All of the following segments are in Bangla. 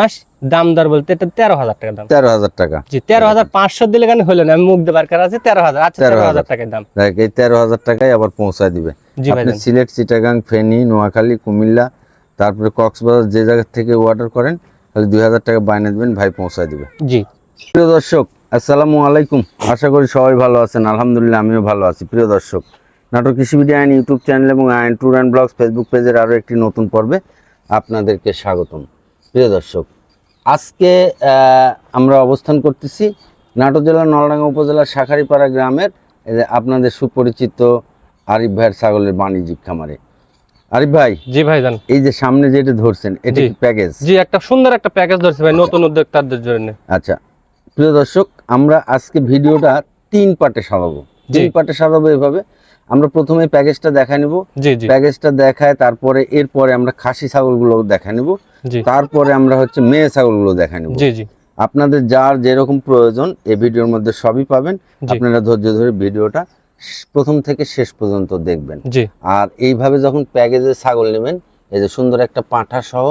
মাস দাম দর বলতে এটা তেরো হাজার টাকা দাম। তেরো হাজার টাকা। জি তেরো হাজার পাঁচশো দিলে কেন হলো না? আমি মুখ দেবার কার আছে তেরো হাজার। আচ্ছা তেরো হাজার টাকার দাম। এই তেরো হাজার টাকায় আবার পৌঁছায় দিবে। জি ভাইজান সিলেট চিটাগাং ফেনী নোয়াখালী কুমিল্লা তারপরে কক্সবাজার যে জায়গা থেকে অর্ডার করেন তাহলে দুই হাজার টাকা বাইনে দেবেন ভাই পৌঁছায় দিবে। জি। প্রিয় দর্শক আসসালামু আলাইকুম। আশা করি সবাই ভালো আছেন। আলহামদুলিল্লাহ আমিও ভালো আছি। প্রিয় দর্শক নাটক কৃষি ভিডিও আইন ইউটিউব চ্যানেল এবং আইন ট্যুর অ্যান্ড ব্লগস ফেসবুক পেজের আরও একটি নতুন পর্বে আপনাদেরকে স্বাগতম। প্রিয় দর্শক আজকে আমরা অবস্থান করতেছি নাটোর জেলার নলডাঙ্গা উপজেলার শাখারিপাড়া গ্রামের আপনাদের সুপরিচিত আরিফ ভাইয়ের ছাগলের বাণিজ্যিক খামারে। আরিফ ভাই জি ভাইজান এই যে সামনে যেটা ধরছেন এটা কি প্যাকেজ? জি একটা সুন্দর একটা প্যাকেজ ধরছি ভাই নতুন উদ্যোক্তাদের জন্য। আচ্ছা প্রিয় দর্শক আমরা আজকে ভিডিওটা তিন পার্টে সাজাবো। তিন পার্টে সাজাবো এভাবে। আমরা প্রথমে প্যাকেজটা দেখা নেব। প্যাকেজটা দেখায় তারপরে এরপরে আমরা খাসি ছাগলগুলো দেখা নেব। তারপরে আমরা হচ্ছে মেয়ে ছাগলগুলো দেখা নেব। জি জি। আপনাদের যার যেরকম প্রয়োজন এই ভিডিওর মধ্যে সবই পাবেন। আপনারা ধৈর্য ধরে ভিডিওটা প্রথম থেকে শেষ পর্যন্ত দেখবেন। আর এইভাবে যখন প্যাকেজে ছাগল নেবেন এই যে সুন্দর একটা পাঁঠা সহ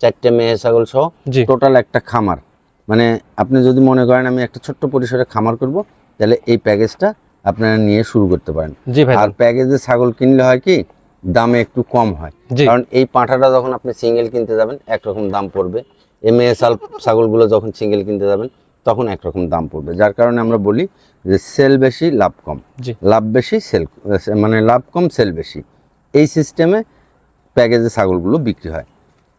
চারটে মেয়ে ছাগল সহ টোটাল একটা খামার। মানে আপনি যদি মনে করেন আমি একটা ছোট্ট পরিসরে খামার করব তাহলে এই প্যাকেজটা আপনারা নিয়ে শুরু করতে পারেন। আর প্যাকেজে ছাগল কিনলে হয় কি দামে একটু কম হয়। কারণ এই পাঁঠাটা যখন আপনি সিঙ্গেল কিনতে যাবেন একরকম দাম পড়বে। এম এস ছাগলগুলো যখন সিঙ্গেল কিনতে যাবেন তখন একরকম দাম পড়বে। যার কারণে আমরা বলি যে সেল বেশি লাভ কম। লাভ বেশি সেল মানে লাভ কম সেল বেশি। এই সিস্টেমে প্যাকেজে ছাগলগুলো বিক্রি হয়।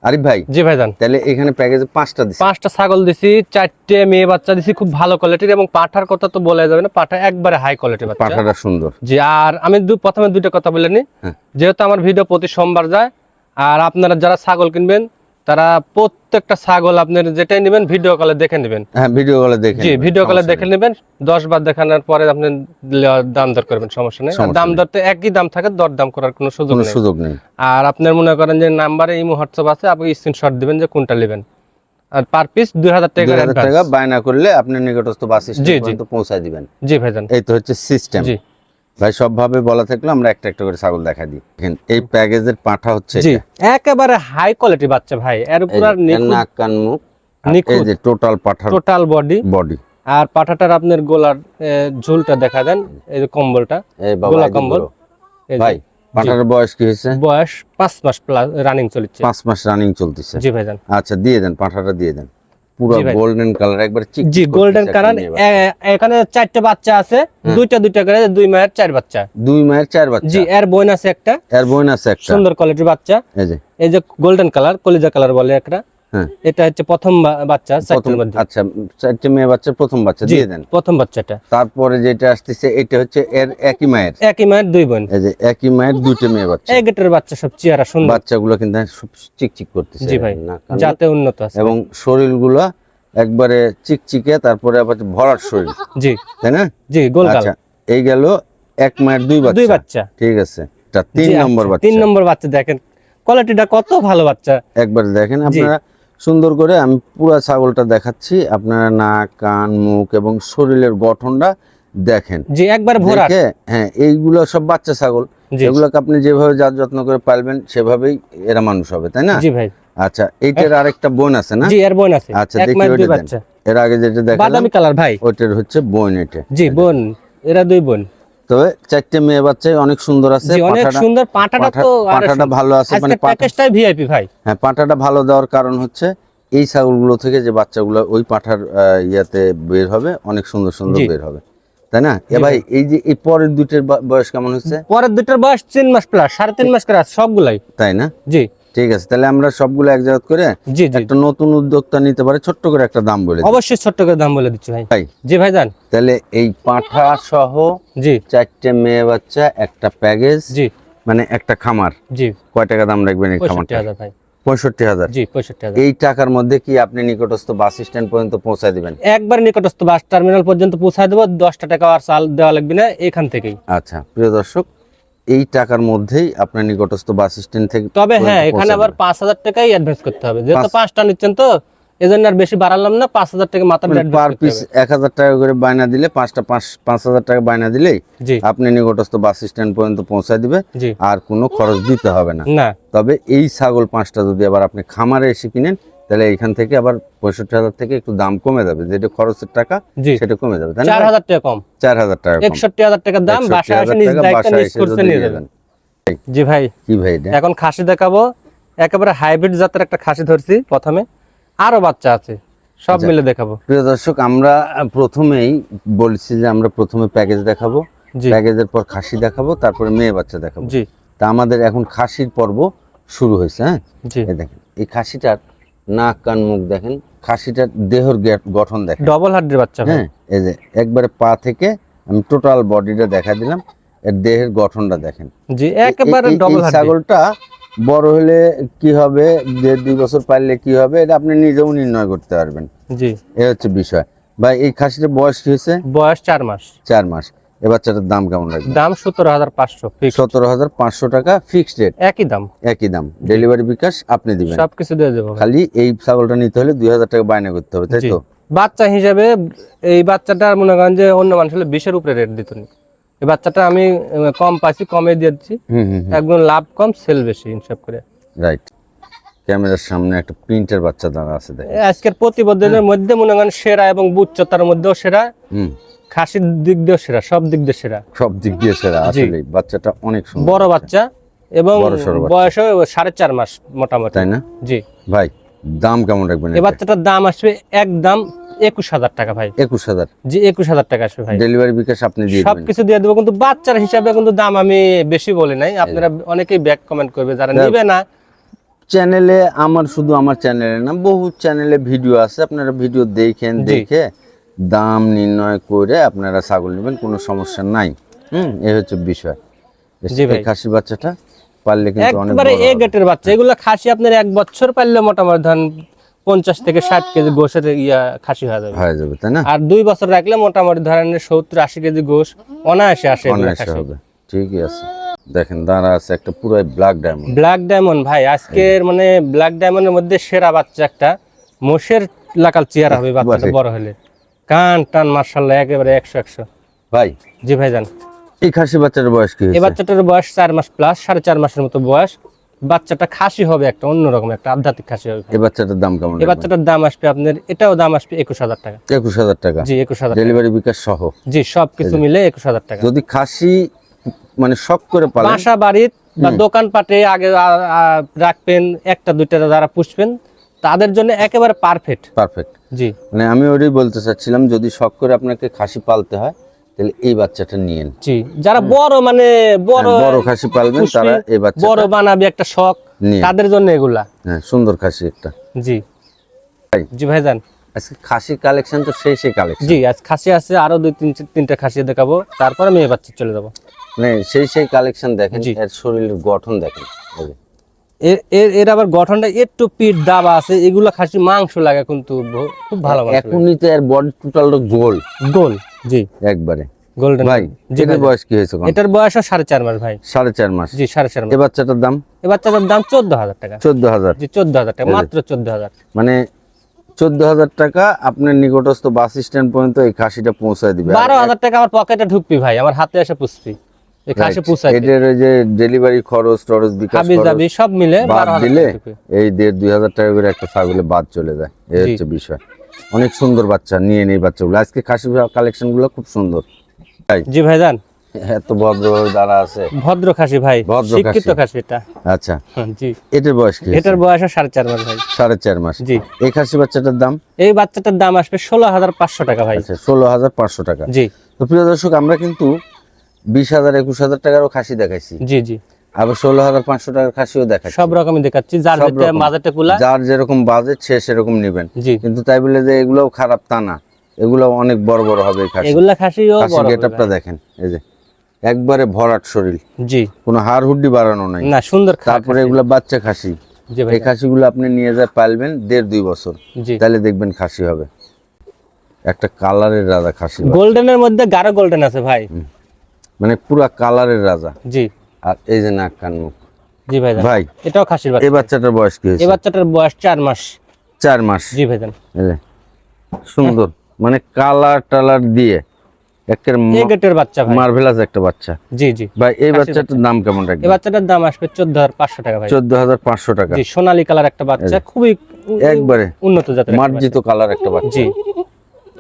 আরিফ ভাই জি ভাইজান তাহলে এখানে প্যাকেজে পাঁচটা পাঁচটা ছাগল দিছি চারটে মেয়ে বাচ্চা দিছি খুব ভালো কোয়ালিটির এবং পাঠার কথা তো বলা যাবে না পাঠা একবারে হাই কোয়ালিটির বাচ্চা। পাঁঠাটা সুন্দর। জি আর আমি দু- প্রথমে দুইটা কথা বলে নিই হ্যাঁ। যেহেতু আমার ভিডিও প্রতি সোমবার যায় আর আপনারা যারা ছাগল কিনবেন তারা প্রত্যেকটা ছাগল আপনার যেটাই নেবেন ভিডিও কলে দেখে নেবেন। হ্যাঁ ভিডিও কলে দেখে জি ভিডিও কলে দেখে নেবেন দশ বার দেখানোর পরে আপনি দাম দর করবেন সমস্যা নেই। দাম। দর তো একই দাম থাকে দর দাম করার কোনো সুযোগ কোনো নেই। সুযোগ নেই। আর আপনার মনে করেন যে নাম্বারে ইমো হোয়াটসঅ্যাপ আছে আপনি স্ক্রিনশট দিবেন যে কোনটা নেবেন। আর পার পিস দুই হাজার টাকা দুই হাজার টাকা বায়না করলে আপনি নিকটস্থ বাস। স্ট্যান্ড পর্যন্ত পৌঁছায় দিবেন। জি ভাইজান। এই তো হচ্ছে সিস্টেম জি। ভাই সবভাবে বলা থাকলে আমরা একটা একটা করে ছাগল দেখা দিই। দেখেন, এই প্যাকেজের পাঠা হচ্ছে জি একেবারে হাই কোয়ালিটি বাচ্চা ভাই। এর উপর নাক কান মুখ এই যে টোটাল পাঠার টোটাল বডি বডি আর পাঠাটার আপনার গোলার ঝুলটা দেখা দেন এই যে কম্বলটা গোলা কম্বল। এই ভাই পাঠার বয়স কি হয়েছে? বয়স পাঁচ মাস প্লাস রানিং চলছে। পাঁচ মাস রানিং চলতেছে। জি ভাইজান। আচ্ছা দিয়ে দেন পাঠাটা দিয়ে দেন। পুরো গোল্ডেন কালার একবার চিক জি গোল্ডেন কালার এখানে চারটে বাচ্চা আছে। দুইটা দুইটা করে দুই মায়ের চার বাচ্চা। দুই মায়ের চার বাচ্চা। জি এর বোন আছে একটা এর বোন আছে একটা। সুন্দর কোয়ালিটির বাচ্চা। এই যে। এই যে গোল্ডেন কালার কলিজা কালার বলে একটা। এটা হচ্ছে প্রথম বাচ্চা চারটের মধ্যে আচ্ছা চারটে মেয়ে বাচ্চা প্রথম বাচ্চা দিয়ে দেন। প্রথম বাচ্চাটা। তারপরে যেটা আসতেছে এটা হচ্ছে এর একই মায়ের। একই মায়ের দুই বোন। এই যে একই মায়ের দুইটা মেয়ে বাচ্চা। এই গেটের বাচ্চা সব চেহারা সুন্দর। বাচ্চাগুলো কিন্তু সব চিকচিক করতেছে। জি ভাই যাতে উন্নত আছে। এবং শরীরগুলো একবারে চিকচিকে তারপরে আবার ভরার শরীর। জি। তাই না? জি গোল আচ্ছা এই গেল এক মায়ের দুই দুই বাচ্চা। বাচ্চা ঠিক আছে। তিন নম্বর আচ্ছা, বাচ্চা। তিন নম্বর বাচ্চা দেখেন। কোয়ালিটিটা কত ভালো বাচ্চা। একবার দেখেন আপনারা। সুন্দর করে আমি পুরো ছাগলটা দেখাচ্ছি। আপনারা নাক কান মুখ এবং শরীরের গঠনটা দেখেন। জি একবার ভরা হ্যাঁ এইগুলো সব বাচ্চা ছাগল। এগুলোকে আপনি যেভাবে যার যত্ন করে পালবেন সেভাবেই এরা মানুষ হবে তাই না? জি ভাই। আচ্ছা এইটার আরেকটা বোন আছে না? জি এর বোন আছে। আচ্ছা দেখি ওইটা দেন। বাচ্চা। এর আগে যেটা দেখালাম বাদামি কালার ভাই। ওইটার হচ্ছে বোন এটা জি বোন। এরা দুই বোন। তবে চারটে মেয়ে বাচ্চাই অনেক সুন্দর আছে অনেক পাঁঠাটা- সুন্দর পাঁঠাটা তো আরও ভালো আছে মানে প্যাকেজটাই ভিআইপি ভাই। হ্যাঁ ভালো দেওয়ার কারণ হচ্ছে এই ছাগলগুলো থেকে যে বাচ্চাগুলো ওই পাঁঠার ইয়াতে বের হবে অনেক সুন্দর সুন্দর বের হবে। তাই না? এ ভাই এই যে এই পরের দুইটার বয়স কেমন হচ্ছে? পরের দুটার বয়স তিন মাস প্লাস সাড়ে তিন মাস করে সবগুলাই। তাই না? জি। ঠিক আছে তাহলে আমরা সবগুলো এক জায়গা করে জি একটা নতুন উদ্যোক্তা নিতে পারে ছোট্ট করে একটা দাম বলে অবশ্যই ছোট্ট করে দাম বলে দিচ্ছি ভাই। ভাই। জি ভাই যান তাহলে এই পাঁঠা সহ জি। চারটে মেয়ে বাচ্চা একটা প্যাকেজ জি। মানে একটা খামার। জি। কয় টাকা দাম রাখবেন এই খামারটা ভাই। পঁয়ষট্টি হাজার। জি পঁয়ষট্টি হাজার। এই টাকার মধ্যে কি আপনি নিকটস্থ বাস স্ট্যান্ড পর্যন্ত পৌঁছায় দিবেন? একবার নিকটস্থ বাস টার্মিনাল পর্যন্ত পৌঁছায় দেবো দশটা টাকা আর চাল দেওয়া লাগবে না এখান থেকেই। আচ্ছা প্রিয় দর্শক এই টাকার মধ্যেই আপনার নিকটস্থ বাস স্ট্যান্ড থেকে তবে হ্যাঁ এখানে আবার পাঁচ হাজার টাকাই অ্যাডভান্স করতে হবে। যেহেতু পাঁচটা নিচ্ছেন তো এই জন্য আর বেশি বাড়ালাম না পাঁচ হাজার টাকা মাথার পার পিস এক হাজার টাকা করে বায়না দিলে পাঁচটা পাঁচ পাঁচ হাজার টাকা বায়না দিলেই আপনি নিকটস্থ বাস স্ট্যান্ড পর্যন্ত পৌঁছায় দিবে আর কোনো খরচ দিতে হবে না। তবে এই ছাগল পাঁচটা যদি আবার আপনি খামারে এসে কিনেন তাহলে এইখান থেকে আবার পঁয়ষট্টি হাজার থেকে একটু দাম কমে যাবে। যেটা খরচের টাকা সেটা কমে যাবে। চার হাজার টাকা কম। চার হাজার টাকা একষট্টি হাজার টাকা দাম 61,000 বাসায় এসে নিজ টাকা দায়িত্বে বাসায় নিজ এসে করছে যদি নিয়ে দিয়ে যাবেন। দেন। জি ভাই কি ভাই এখন খাসি দেখাবো। একেবারে হাইব্রিড জাতের একটা খাসি ধরছি প্রথমে। আরও বাচ্চা আছে সব আচ্ছা। মিলে দেখাবো। প্রিয় দর্শক আমরা প্রথমেই বলছি যে আমরা প্রথমে প্যাকেজ দেখাবো। প্যাকেজের পর খাসি দেখাবো তারপরে মেয়ে বাচ্চা দেখাবো। জি। তা আমাদের এখন খাসির পর্ব শুরু হয়েছে হ্যাঁ? দেখেন এই খাসিটার নাক কান মুখ দেখেন খাসিটার দেহর গঠন দেখেন। ডবল হাড্ডির বাচ্চা হ্যাঁ। এই যে একবারে পা থেকে আমি টোটাল বডিটা দেখা দিলাম এর দেহের গঠনটা দেখেন। জি একেবারে ডবল ছাগলটা বড় হলে কি হবে? দেড় দুই বছর পারলে কি হবে? এটা আপনি নিজেও নির্ণয় করতে পারবেন। জি। এই হচ্ছে বিষয়। ভাই এই খাসিটার বয়স কি হয়েছে? বয়স চার মাস। চার মাস। এ বাচ্চাটার দাম কেমন লাগবে দাম সতেরো হাজার পাঁচশো সতেরো হাজার পাঁচশো টাকা ফিক্সড রেট একই দাম। একই দাম। ডেলিভারি বিকাশ আপনি দিবেন। সবকিছু দিয়ে দেবো খালি এই ছাগলটা নিতে হলে দুই হাজার টাকা বায়না করতে হবে তাই তো? বাচ্চা হিসেবে এই বাচ্চাটার মনে করেন যে অন্য মানুষ হলে বিশের উপরে রেট দিত। এই বাচ্চাটা আমি কম পাইছি কমে দিচ্ছি। একদম লাভ কম সেল বেশি হিসাব করে। রাইট ক্যামেরার সামনে একটা প্রিন্টের বাচ্চা দাঁড়া আছে আজকের প্রতিবেদনের মধ্যে মনে করেন সেরা এবং উচ্চতার মধ্যেও সেরা। হুম। খাসির দিক দিয়েও সেরা সব দিক দিয়ে সেরা। সব দিক দিয়ে সেরা আসলে বাচ্চাটা অনেক সুন্দর। বড় বাচ্চা এবং। বয়সও সাড়ে চার মাস মোটামুটি। তাই না? জি। ভাই দাম কেমন রাখবেন এই বাচ্চাটার দাম আসবে একদম একুশ হাজার টাকা ভাই। একুশ হাজার। জি একুশ হাজার টাকা আসবে ভাই। ডেলিভারি বিকাশ আপনি দিয়ে সবকিছু দিয়ে দেবো কিন্তু বাচ্চার হিসাবে কিন্তু দাম আমি বেশি বলি নাই। আপনারা অনেকেই ব্যাক কমেন্ট করবে যারা হ্যাঁ। নিবে না। চ্যানেলে আমার শুধু আমার চ্যানেলে না বহু চ্যানেলে ভিডিও আছে আপনারা ভিডিও দেখেন দেখে দাম নির্ণয় করে আপনারা ছাগল নেবেন কোনো সমস্যা নাই। হুম এই হচ্ছে বিষয়। খাসি বাচ্চাটা পারলে কিন্তু অনেক একবারে এ গেটের বাচ্চা। এগুলো খাসি আপনার এক বছর পারলে মোটামুটি ধরেন পঞ্চাশ থেকে ষাট কেজি গোশের ইয়া খাসি হয়ে যাবে। হয়ে যাবে তাই না? আর দুই বছর রাখলে মোটামুটি ধরেন সত্তর আশি কেজি গোশ অনায়াসে আসে অনায়াসে হবে ঠিকই আছে। দেখেন দাঁড়া আছে একটা পুরাই ব্ল্যাক ডায়মন্ড। ব্ল্যাক ডায়মন্ড ভাই আজকের মানে ব্ল্যাক ডায়মন্ডের মধ্যে সেরা বাচ্চা একটা মোষের লাকাল চেয়ার হবে বাচ্চাটা বড় হলে। কান টান মার্শাল্লাহ একেবারে একশো একশো। ভাই জি ভাইজান। এই খাসি বাচ্চার বয়স কি এই বাচ্চাটার বয়স চার মাস প্লাস সাড়ে চার মাসের মতো বয়স। বাচ্চাটা খাসি হবে একটা অন্যরকম একটা আধ্যাত্মিক খাসি হবে। এই বাচ্চাটার দাম কেমন এই বাচ্চাটার দাম আসবে আপনার এটাও দাম আসবে একুশ হাজার টাকা। একুশ হাজার টাকা। জি একুশ হাজার ডেলিভারি বিকাশ সহ। জি সব কিছু মিলে একুশ হাজার টাকা। যদি খাসি মানে শখ করে পালেন বাসা বাড়ির বা দোকান পাটে আগে রাখবেন একটা দুইটা যারা পুষবেন তাদের জন্য একেবারে পারফেক্ট পারফেক্ট জি। মানে আমি ওটাই বলতে চাচ্ছিলাম যদি শখ করে আপনাকে খাসি পালতে হয় তাহলে এই বাচ্চাটা নিয়েন জি। যারা বড় মানে বড় হ্যাঁ, বড় খাসি পালবেন তারা এই বাচ্চা বড় বানাবে একটা শখ তাদের জন্য এগুলা। হ্যাঁ সুন্দর খাসি একটা। জি। ভাই। জি ভাইজান। আজকে খাসি কালেকশন তো সেই সেই কালেকশন জি আজ খাসি আছে আরও দুই তিন তিনটা খাসি দেখাবো তারপরে মেয়ে বাচ্চা চলে যাব। মানে সেই সেই কালেকশন দেখেন। এর শরীরের গঠন দেখেন। এই। এর এর আবার গঠনটা একটু পিঠ দাবা আছে এগুলো খাসি মাংস লাগে কিন্তু খুব ভালো। এখনই তো এর বডি টোটাল গোল। গোল জি। একবারে। গোল্ডেন ভাই বয়স কি হয়েছে? এটার বয়স সাড়ে চার মাস ভাই। সাড়ে চার মাস। জি সাড়ে চার মাস। এ বাচ্চাটার দাম? এই বাচ্চাটার দাম চোদ্দ হাজার টাকা। চোদ্দ হাজার। জি চোদ্দ হাজার টাকা মাত্র চোদ্দ হাজার। মানে চোদ্দ হাজার টাকা আপনার নিকটস্থ বাস স্ট্যান্ড পর্যন্ত এই খাসিটা পৌঁছায় দিবে। বারো হাজার টাকা আমার পকেটে ঢুকবি ভাই আমার হাতে এসে পুষবি। খাসি Right. পুষাই ওই যে ডেলিভারি খরচ টরচ বিকাশ খরচ সব মিলে বাদ দিলে এই দেড় দুই হাজার টাকা করে একটা ছাগলে বাদ চলে যায়। এই হচ্ছে বিষয়। অনেক সুন্দর বাচ্চা নিয়ে নেই বাচ্চাগুলো। আজকে খাসি কালেকশনগুলো খুব সুন্দর। জি ভাইজান এত ভদ্রভাবে দাঁড়া আছে। ভদ্র খাসি ভাই ভদ্র শিক্ষিত খাসি। এটা আচ্ছা। হ্যাঁ, জি। এটার বয়স কি এটার বয়স সাড়ে চার মাস ভাই। সাড়ে চার মাস। জি। এই খাসি বাচ্চাটার দাম? এই বাচ্চাটার দাম আসবে ষোলো হাজার পাঁচশো টাকা ভাই। আচ্ছা ষোলো হাজার পাঁচশো টাকা। জি। তো প্রিয় দর্শক আমরা কিন্তু বিশ হাজার একুশ হাজার টাকারও খাসি দেখাইছি। জি জি। আবার ষোলো হাজার পাঁচশো টাকার খাসিও দেখাচ্ছি সব রকমই দেখাচ্ছি। যার। বাজেটে কুলা যেরকম বাজেট সে সেরকম নেবেন। কিন্তু তাই বলে যে এগুলোও খারাপ তা না। এগুলো অনেক বড় বড় হবে খাসি। এগুলা খাসিও বড় গেটআপটা দেখেন এই যে। একবারে ভরাট শরীর। জি। কোনো হাড় হুড্ডি বাড়ানো নাই। না সুন্দর তারপরে এগুলো বাচ্চা খাসি। এই খাসিগুলো আপনি নিয়ে যায় পালবেন দেড় দুই বছর। তাহলে দেখবেন খাসি হবে। একটা কালারের রাজা খাসি গোল্ডেনের মধ্যে গাঢ় গোল্ডেন আছে ভাই। মানে পুরা কালারের রাজা। জি। আর এই যে নাক কান মুখ। জি ভাই ভাই এটাও খাসির বাচ্চা। এই বাচ্চা বাচ্চাটার বয়স কি এই বাচ্চাটার বয়স চার মাস। চার মাস। জি ভাইজান। এই যে, সুন্দর। মানে কালার টালার দিয়ে একের এই গেটের বাচ্চা ভাই। মার্ভেলাস একটা বাচ্চা। জি জি। ভাই এই বাচ্চাটার দাম কেমন রাখবে এই বাচ্চাটার দাম আসবে চোদ্দ হাজার পাঁচশো টাকা ভাই। চোদ্দ হাজার পাঁচশো টাকা। জি সোনালী কালার একটা বাচ্চা। খুবই একবারে উন্নত জাতের মার্জিত কালার একটা বাচ্চা। জি।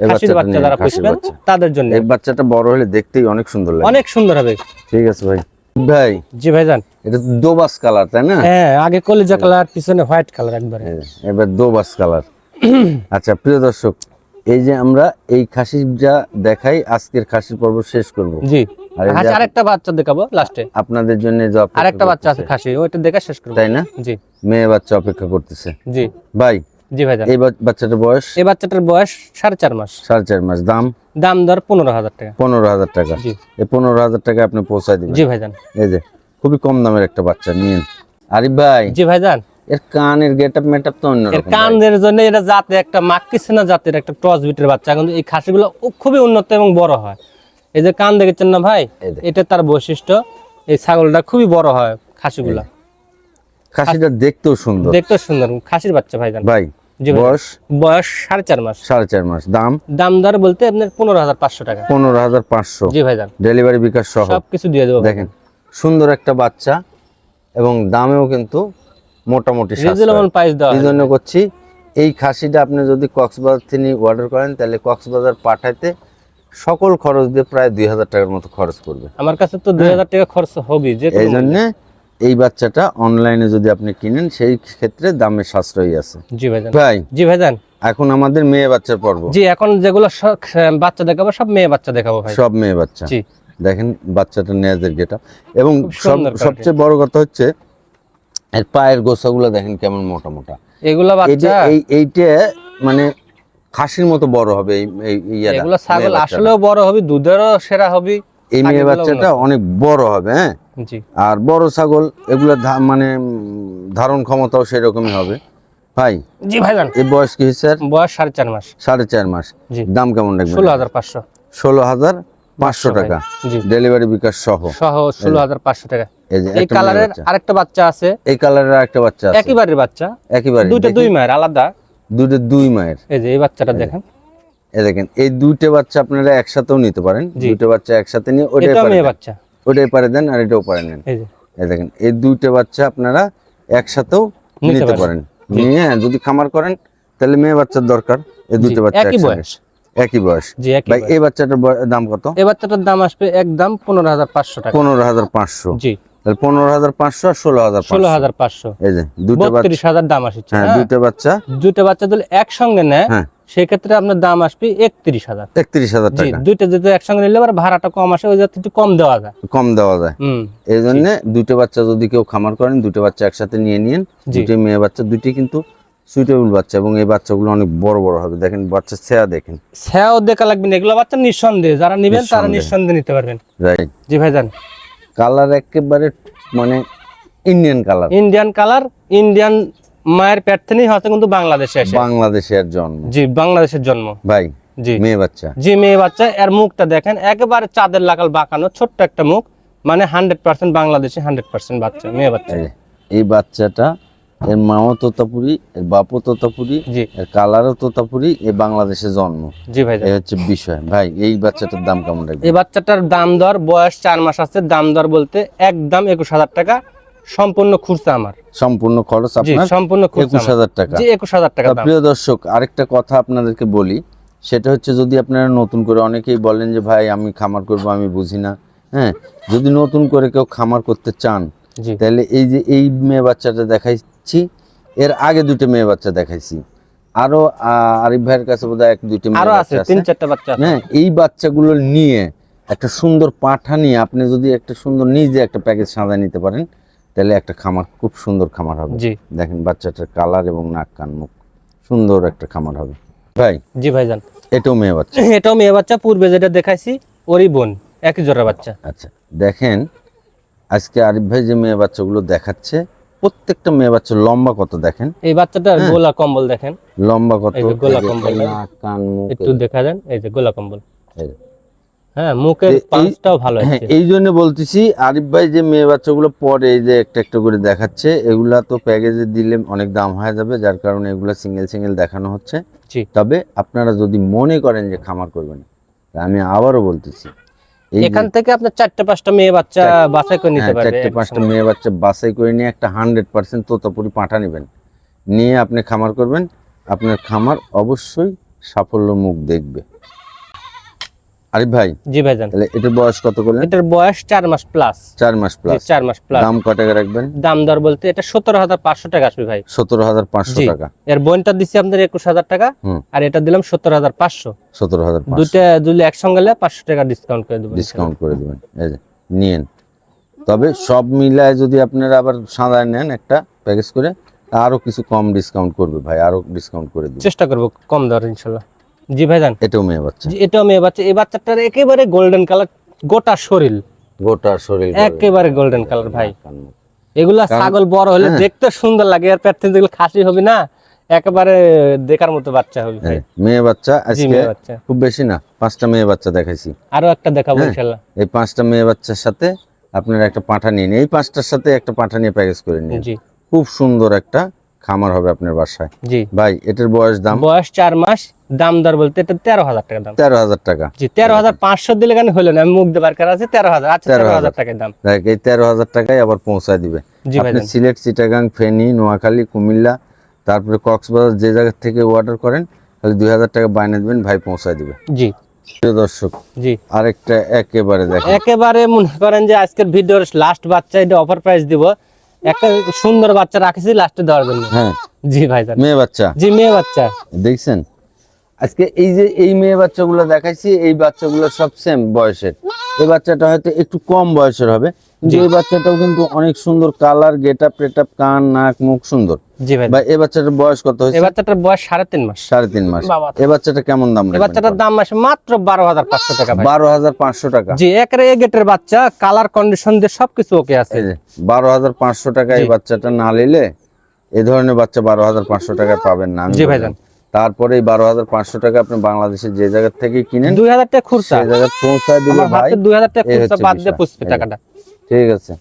খাসির বাচ্চা যারা পুষবেন তাদের জন্য। এই বাচ্চাটা বড় হলে দেখতেই অনেক সুন্দর লাগে। অনেক সুন্দর হবে। ঠিক আছে ভাই। ভাই। জি ভাইজান। এটা দোবাস কালার তাই না? হ্যাঁ আগে কলিজা কালার পিছনে হোয়াইট কালার একবারে। এবার দোবাস কালার। আচ্ছা প্রিয় দর্শক এই যে আমরা এই খাসিটা দেখাই আজকের খাসির পর্ব শেষ করব। জি। যে খাসি আরেকটা বাচ্চা দেখাবো লাস্টে আপনাদের জন্য আরেকটা বাচ্চা আছে খাসি ওইটা দেখে শেষ করব। তাই না? জি। মেয়ে বাচ্চা অপেক্ষা করতেছে। জি। ভাই জি ভাইজান। এই বাচ্চাটার বয়স? এই বাচ্চাটার বয়স সাড়ে চার মাস। সাড়ে চার মাস। দাম? দাম দর পনেরো হাজার টাকা। পনেরো হাজার টাকা। এই পনেরো হাজার টাকা আপনি পৌঁছায় দিবেন। জি ভাইজান। এই যে খুবই কম দামের একটা বাচ্চা নিন আরিফ ভাই জি ভাইজান। এর কানের গেট আপ মেট আপ তো এর ভাই। কানদের জন্য এটা জাতে একটা মাক্কিসেনা জাতের একটা টস বিটের বাচ্চা। কিন্তু এই খাসিগুলো খুবই উন্নত এবং বড় হয়। এই যে কান দেখেছেন না ভাই? এটা তার বৈশিষ্ট্য। এই ছাগলটা খুবই বড় হয় খাসিগুলা। খাসিটা দেখতেও সুন্দর। দেখতেও সুন্দর খাসির বাচ্চা ভাই ভাই। বয়স? বয়স সাড়ে চার মাস। সাড়ে চার মাস। দাম? দাম দর বলতে আপনার পনেরো হাজার পাঁচশো টাকা। পনেরো হাজার পাঁচশো। জি ভাইজান ডেলিভারি বিকাশ সহ। সব কিছু দিয়ে দেবো দেখেন সুন্দর একটা বাচ্চা এবং দামেও কিন্তু মোটামুটি রিজনেবল প্রাইস দেওয়া এই জন্য করছি এই খাসিটা আপনি যদি কক্সবাজার থেকে অর্ডার করেন তাহলে কক্সবাজার পাঠাইতে সকল খরচ দিয়ে প্রায় দুই হাজার টাকার মতো খরচ করবে আমার কাছে তো দুই হাজার টাকা খরচ হবে যে এই জন্য এই বাচ্চাটা অনলাইনে যদি আপনি কিনেন সেই ক্ষেত্রে দামে সাশ্রয়ী আছে। জি ভাইজান। ভাই। জি ভাইজান। এখন আমাদের মেয়ে বাচ্চার পর্ব। জি এখন যেগুলো বাচ্চা দেখাবো সব মেয়ে বাচ্চা দেখাবো ভাই। সব মেয়ে বাচ্চা। জি। দেখেন বাচ্চাটা নেয়াজের গেটা এবং সব সবচেয়ে বড় কথা হচ্ছে এর পায়ের গোছাগুলো দেখেন কেমন মোটা মোটা। এগুলা বাচ্চা। এই এইটা মানে খাসির মতো বড় হবে এই এগুলো ছাগল আসলেও বড় হবে দুধেরও সেরা হবে। এই মেয়ে বাচ্চাটা অনেক বড় হবে হ্যাঁ? আর বড় ছাগল এগুলো মানে ধারণ ক্ষমতাও সেরকমই হবে। ভাই জি ভাইজান এই বয়স কি আর বয়স সাড়ে চার মাস। সাড়ে চার মাস। দাম কেমন রাখবেন? ষোলো হাজার পাঁচশো। ষোলো হাজার পাঁচশো টাকা। ডেলিভারি বিকাশ সহ। সহ ষোলো হাজার পাঁচশো টাকা। এই কালারের আরেকটা বাচ্চা আছে। এই কালারের একটা বাচ্চা আছে। একইবারের বাচ্চা। একেবারে। দুইটা দুই মায়ের আলাদা। দুইটা দুই মায়ের। এই যে এই বাচ্চাটা দেখেন। এই দেখেন এই দুইটা বাচ্চা আপনারা একসাথেও নিতে পারেন। জি। দুইটা বাচ্চা একসাথে নিয়ে ওটাই পারে বাচ্চা। ওটাই পারে দেন আর এটাও পারে নেন। এই যে। দেখেন এই দুইটা বাচ্চা আপনারা একসাথেও নিতে পারেন। নিয়ে যদি খামার করেন তাহলে মেয়ে বাচ্চার দরকার এই দুইটা বাচ্চা একই বয়স। একই বয়স। ভাই এই বাচ্চাটার দাম কত? এই বাচ্চাটার দাম আসবে একদম পনেরো হাজার পাঁচশো টাকা। পনেরো হাজার পাঁচশো। জি। তাহলে পনেরো হাজার পাঁচশো আর ষোলো হাজার ষোলো হাজার পাঁচশো। এই যে দুটো বাচ্চা দাম আসছে হ্যাঁ হ্যাঁ। দুইটা বাচ্চা দুইটা বাচ্চা যদি একসঙ্গে নেয় হ্যাঁ। সেক্ষেত্রে আপনার দাম আসবে একত্রিশ হাজার। একত্রিশ হাজার টাকা। দুইটা যদি একসঙ্গে নিলে আবার ভাড়াটা কম আসে ওই যাতে একটু কম দেওয়া যায়। কম দেওয়া যায়। হুম। এই জন্য দুটো বাচ্চা যদি কেউ খামার করেন দুটো বাচ্চা একসাথে নিয়ে নিন। দুটো মেয়ে বাচ্চা দুটি কিন্তু সুইটেবল বাচ্চা এবং এই বাচ্চাগুলো অনেক বড় বড় হবে। দেখেন বাচ্চা ছেয়া দেখেন। স্যাও দেখা লাগবে না এগুলো বাচ্চা নিঃসন্দেহে। যারা নিবেন তারা নিঃসন্দেহে। নিঃসন্দেহে নিতে পারবেন। রাইট জি ভাইজান। কালার একেবারে মানে Indian colour Indian colour Indian মায়ের পেট থেকেই হয়তো কিন্তু বাংলাদেশে এসে। বাংলাদেশের জন্ম। জি বাংলাদেশের জন্ম। ভাই জি। মেয়ে বাচ্চা। জি মেয়ে বাচ্চা। এর মুখটা দেখেন একেবারে চাঁদের লাগাল বাঁকানো ছোট্ট একটা মুখ। মানে hundred percent Bangladeshi hundred percent বাচ্চা মেয়ে বাচ্চা। এই বাচ্চাটা এর মাও তোতাপুরি এর বাপও তোতাপুরি জি। এর কালারও তোতাপুরি এ বাংলাদেশে জন্ম। জি ভাই এই হচ্ছে বিষয়। ভাই এই বাচ্চাটার দাম কেমন রাখবে এই বাচ্চাটার দাম দর বয়স চার মাস আছে দাম দর বলতে একদম একুশ হাজার টাকা। সম্পূর্ণ খুচরা আমার। সম্পূর্ণ খরচ আপনার সম্পূর্ণ একুশ হাজার টাকা। জি একুশ হাজার টাকা প্রিয় দর্শক আরেকটা কথা আপনাদেরকে বলি সেটা হচ্ছে যদি আপনারা নতুন করে অনেকেই বলেন যে ভাই আমি খামার করব আমি বুঝি না। হ্যাঁ যদি নতুন করে কেউ খামার করতে চান তাহলে এই যে এই মেয়ে বাচ্চাটা দেখাইছি এর আগে দুটো মেয়ে বাচ্চা দেখাইছি। আরও আরিফ ভাইয়ের কাছে বোধহয় এক মেয়ে আরও আছে বাচ্চা তিন চারটা বাচ্চা হ্যাঁ এই বাচ্চাগুলো নিয়ে একটা সুন্দর পাঠা নিয়ে আপনি যদি একটা সুন্দর নিজে একটা প্যাকেজ সাজায় নিতে পারেন তাহলে একটা খামার খুব সুন্দর খামার হবে। জি। দেখেন বাচ্চাটার কালার এবং নাক কান মুখ সুন্দর একটা খামার হবে। ভাই? জি ভাইজান। এটাও মেয়ে বাচ্চা? এটাও মেয়ে বাচ্চা পূর্বে যেটা দেখাইছি ওরই বোন একই জোড়া বাচ্চা। আচ্ছা দেখেন আজকে আরিফ ভাই যে মেয়ে বাচ্চাগুলো দেখাচ্ছে প্রত্যেকটা মেয়ে বাচ্চা লম্বা কত দেখেন? এই বাচ্চাটার হ্যাঁ। গোলা কম্বল দেখেন। লম্বা কত? এই গোলা কম্বল। নাক কান মুখ একটু দেখা দেন এই যে গোলা কম্বল। এই যে। হ্যাঁ মুখের পাঁচটাও ভালো হ্যাঁ এই জন্য বলতেছি আরিফ ভাই যে মেয়ে বাচ্চাগুলো পরে এই যে একটা একটা করে দেখাচ্ছে এগুলা তো প্যাকেজে দিলে অনেক দাম হয়ে যাবে যার কারণে এগুলা সিঙ্গেল সিঙ্গেল দেখানো হচ্ছে। তবে আপনারা যদি মনে করেন যে খামার করবেন আমি আবারও বলতেছি এখান থেকে আপনার চারটে পাঁচটা মেয়ে বাচ্চা বাছাই করে নিতে হ্যাঁ, পারবে। চারটে পাঁচটা মেয়ে বাচ্চা বাছাই করে নিয়ে একটা হান্ড্রেড পার্সেন্ট তোতাপুরি পাঠা নেবেন। নিয়ে আপনি খামার করবেন আপনার খামার অবশ্যই সাফল্য মুখ দেখবে। আরিফ ভাই জি ভাইজান। তাহলে এটার বয়স কত করলেন? এটার বয়স চার মাস প্লাস চার মাস প্লাস চার মাস প্লাস দাম কত টাকা রাখবেন? দাম দর বলতে এটা সতেরো হাজার পাঁচশো টাকা আসবে ভাই। সতেরো হাজার পাঁচশো জি। টাকা। এর বোনটা আপনার একুশ হাজার টাকা আর এটা দিলাম সত্তর হাজার পাঁচশো। সতেরো হাজার দুইটা যদি একসঙ্গে নেয় পাঁচশো টাকা ডিসকাউন্ট করে দেবো ডিসকাউন্ট করে দেবেন। এই যে নিয়েন। তবে সব মিলায় যদি আপনারা আবার সাদা নেন একটা প্যাকেজ করে আরও কিছু কম ডিসকাউন্ট করবে ভাই আরও ডিসকাউন্ট করে দেবে। চেষ্টা করব কম দর ইনশাল্লাহ। জি ভাইজান। এটাও মেয়ে বাচ্চা। এটাও মেয়ে বাচ্চা। এই বাচ্চাটার একেবারে গোল্ডেন কালার গোটা শরীর। গোটা শরীর একেবারে গোল্ডেন কালার ভাই। এগুলা ছাগল বড় হলে হ্যাঁ। দেখতে সুন্দর লাগে আর পেট থেকে খাসি হবে না একেবারে দেখার মতো বাচ্চা হবে হ্যাঁ, মেয়ে বাচ্চা আজকে খুব বেশি না পাঁচটা মেয়ে বাচ্চা দেখাইছি। আরও একটা দেখাবো হ্যাঁ। ইনশাল্লাহ। এই পাঁচটা মেয়ে বাচ্চার সাথে আপনারা একটা পাঠা নিন। এই পাঁচটার সাথে একটা পাঠা নিয়ে প্যাকেজ করে নিন। জি। খুব সুন্দর একটা খামার হবে আপনার বাসায়। জি। ভাই এটার বয়স দাম? বয়স চার মাস দাম দর বলতে এটা তেরো হাজার টাকা দাম। তেরো হাজার টাকা। জি তেরো হাজার পাঁচশো দিলে কেন হলো না? আমি মুখ দেবার কার আছে তেরো হাজার। আচ্ছা তেরো হাজার টাকার দাম। দেখ এই তেরো হাজার টাকায় আবার পৌঁছায় দিবে। আপনি সিলেট চিটাগাং ফেনী নোয়াখালী কুমিল্লা তারপরে কক্সবাজার যে জায়গা থেকে অর্ডার করেন তাহলে দুই হাজার টাকা বাইনে দেবেন ভাই পৌঁছায় দিবে। জি। প্রিয় দর্শক জি। আরেকটা একেবারে দেখেন। একেবারে মনে করেন যে আজকের ভিডিওর লাস্ট বাচ্চা এটা অফার প্রাইস দিব। একটা সুন্দর বাচ্চা রাখেছি লাস্টে দেওয়ার জন্য। হ্যাঁ। জি ভাই মেয়ে বাচ্চা? জি মেয়ে বাচ্চা। দেখছেন? আজকে এই যে এই মেয়ে বাচ্চাগুলো দেখাইছি এই বাচ্চাগুলো সব সেম বয়সের। এই বাচ্চাটা হয়তো একটু কম বয়সের হবে কিন্তু এই বাচ্চাটাও কিন্তু অনেক সুন্দর কালার গেট আপ টেট আপ কান নাক মুখ সুন্দর। জি ভাই। এই বাচ্চাটার বয়স কত এই বাচ্চাটার বয়স সাড়ে তিন মাস। সাড়ে তিন মাস। এই বাচ্চাটা কেমন দাম এই বাচ্চাটার দাম আসে মাত্র বারো হাজার পাঁচশো টাকা বারো হাজার পাঁচশো টাকা। জি একরে এ গেটের বাচ্চা কালার কন্ডিশন দিয়ে সবকিছু ওকে আছে। বারো হাজার পাঁচশো টাকা এই বাচ্চাটা না নিলে এই ধরনের বাচ্চা বারো হাজার পাঁচশো টাকা পাবেন না জি। ভাইজান। তারপরে বারো হাজার পাঁচশো টাকা আপনি বাংলাদেশে যে জায়গার থেকে কিনেন দুই হাজার টাকা জায়গায় পৌঁছায় দিলে ভাই দুই হাজার টাকা বাদ দিয়ে। টাকাটা। ঠিক আছে।